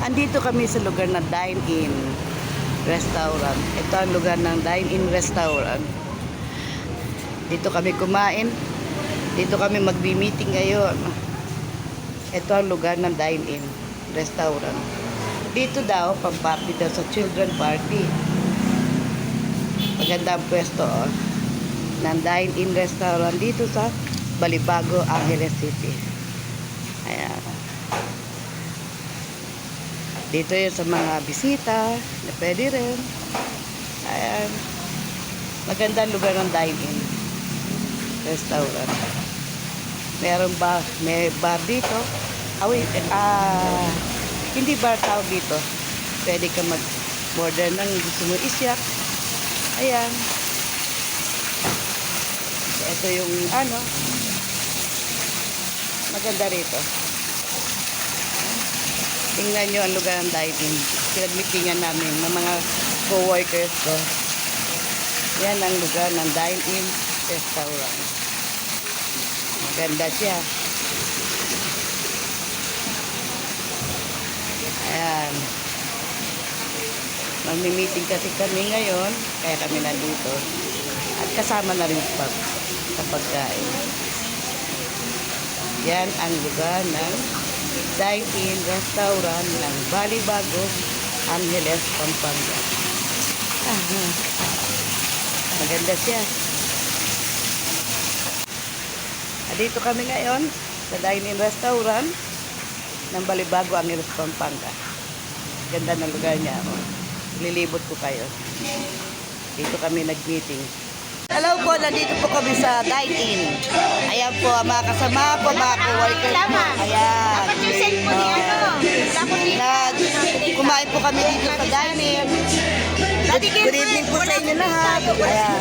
Andito kami sa lugar na dine-in restaurant. Ito ang lugar ng dine-in restaurant. Dito kami kumain. Dito kami magbi-meeting ngayon. Ito ang lugar ng dine-in restaurant. Dito daw, pang-party daw sa children party. Maganda ang pwesto, oh. Ng dine-in restaurant dito sa Balibago, Angeles City. Ayan. Dito yun sa mga bisita na pwede rin. Ayan. Magandang lugar ng dine-in restaurant. Meron ba, may bar dito. Ah, wait, ah, hindi bar tawag dito. Pwede ka mag-order ng gusto mo isyak. Ayan. Ito yung ano. Maganda rito. Tingnan nyo ang lugar ng dine-in. Pinagmitingan namin ng mga co-workers ko. Yan ang lugar ng dine-in restaurant. Maganda siya. Ayan. Magmi-meeting kasi kami ngayon, kaya kami nandito. At kasama na rin pag, sa pagkain. Yan ang lugar ng dine-in restaurant ng Balibago, Angeles, Pampanga. Ah, maganda siya. Ah, Dito kami ngayon sa dine-in restaurant ng Balibago, Angeles, Pampanga. Ganda ng lugar niya. Oh. Lilibot ko kayo. Dito kami nag-meeting. Hello po, nandito po kami sa dine-in. Ayan po, mga kasama ko, mga co-workers po. Ayan. Kami dito sa dine-in. Good, evening po sa inyo lahat. Ayan.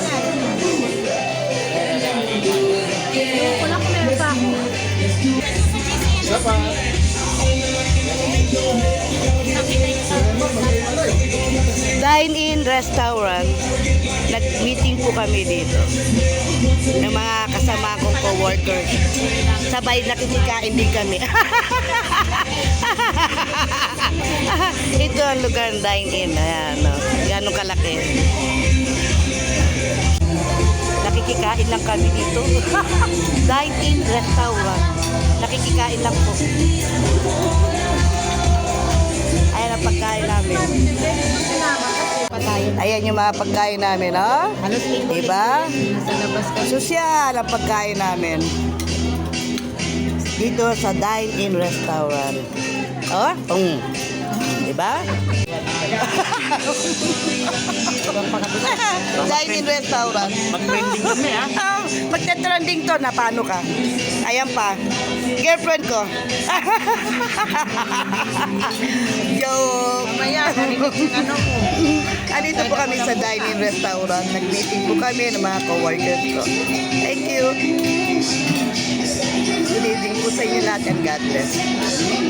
Wala ko meron pa ako. Dine-in restaurant. Nag-meeting po kami dito. Ng mga kasama kong co-workers. Sabay nakikikain din kami. Ang lugar dine-in. Ayan, no? Ganong kalaki. Nakikikain lang kami dito. dine-in restaurant. Nakikikain lang po. Ayan ang pagkain namin. Ayan yung mga pagkain namin, ha? Halos linggo Diba? Sosyal ang pagkain namin. Dito sa dine-in restaurant. Oh, um. Diba? dine-in restaurant. Mag-trending kami. Ah, Magta-trending to na paano ka? Ayan pa. Girlfriend ko. Joke. Mamaya, ano mo. Andito po kami sa dine-in restaurant. Nag-meeting po kami ng mga co-workers ko. Thank you. Good evening po sa inyo lahat and God bless.